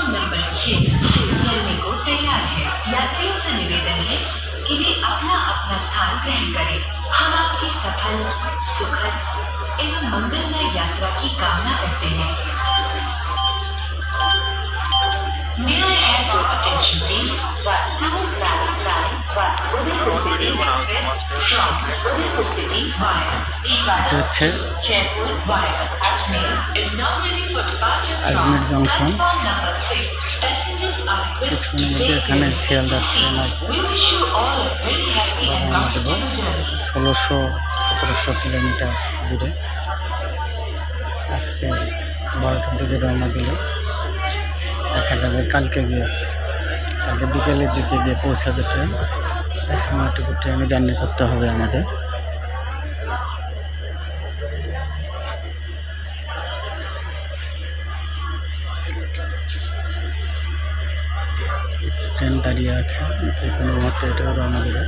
Platform number छः चलने को तैयार है यात्रियों से निवेदन है कि वे अपना अपना स्थान ग्रहण करें हम आपकी सफल सुखद एवं मंगलमय यात्रा की कामना करते हैं अजमेर जंक्शन কিছুক্ষণের মধ্যে এখানে their ট্রেন আসবে. ষোলোশো, সতেরোশো কিলোমিটার দূরে। আজকে বারোটার দিকে রওনা দিলে দেখা যাবে কালকে গিয়ে। কালকে বিকেলের দিকে গিয়ে পৌঁছাবে ট্রেন এই সময়টুকু ট্রেনে জার্নি করতে হবে আমাদের। দাঁড়িয়ে আছে যে কোনো মুহূর্তে এটাও রওনা দেবে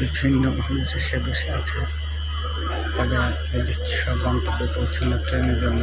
বিভিন্ন মানুষ এসে বসে আছে। তারা নিজস্ব গন্তব্যে পৌঁছানোর ট্রেনের জন্য।